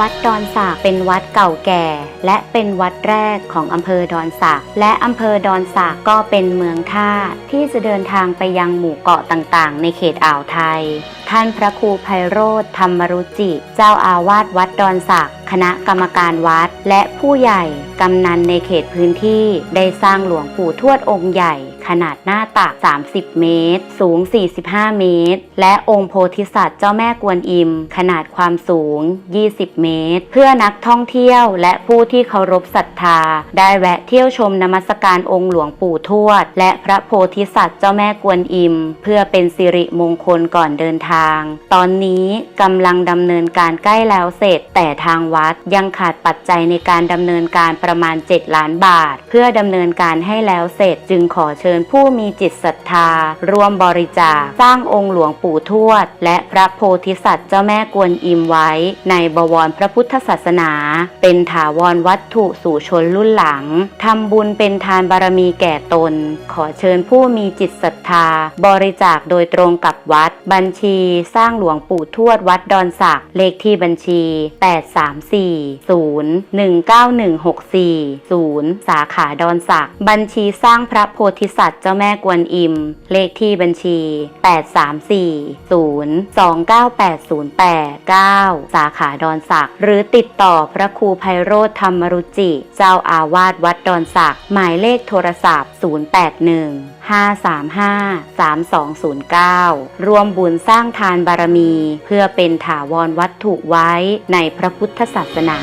วัดดอนสากเป็นวัดเก่าแก่ และเป็นวัดแรกของอำเภอดอนสากและอำเภอดอนสากก็เป็นเมืองท่าที่จะเดินทางไปยังหมู่เกาะต่างๆ ในเขตอ่าวไทย ท่านพระครูไพโรธธรรมรุจิ เจ้าอาวาสวัดดอนสัก คณะกรรมการวัด และผู้ใหญ่กำนันในเขตพื้นที่ได้สร้างหลวงปู่ทวดองค์ใหญ่ขนาดหน้าตัก 30 เมตร สูง 45 เมตร และองค์โพธิสัตว์เจ้าแม่กวนอิม ขนาดความสูง 20 เมตร เพื่อนักท่องเที่ยวและผู้ที่เคารพศรัทธา ได้แวะเที่ยวชมนมัสการองค์หลวงปู่ทวด และพระโพธิสัตว์เจ้าแม่กวนอิม เพื่อเป็นสิริมงคลก่อนเดินทาง ตอนนี้กำลังดำเนินการใกล้แล้วเสร็จแต่ทางวัดยังขาดปัจจัยในการดำเนินการประมาณ 7 ล้านบาท เพื่อดำเนินการให้แล้วเสร็จ จึงขอเชิญผู้มีจิตศรัทธา ร่วมบริจาคสร้างองค์หลวงปู่ทวด และพระโพธิสัตว์เจ้าแม่กวนอิมไว้ ในบวรพระพุทธศาสนา เป็นถาวรวัตถุสู่ชนรุ่นหลังทำบุญเป็นทานบารมีแก่ตน ขอเชิญผู้มีจิตศรัทธา บริจาคโดยตรงกับวัด บัญชีสร้างหลวงปู่ทวดวัดดอนสักเลขที่บัญชี 834 0 19164 0 สาขาดอนสักบัญชีสร้างพระโพธิสัตว์เจ้าแม่กวนอิม เลขที่บัญชี 834 0 29808 9 สาขาดอนสักหรือติดต่อพระครูไพโรธธรรมรุจิ เจ้าอาวาสวัดดอนสักหมายเลขโทรศัพท์ 081 535 3209 รวมบุญสร้างทานบารมี เพื่อเป็นถาวรวัตถุไว้ในพระพุทธศาสนา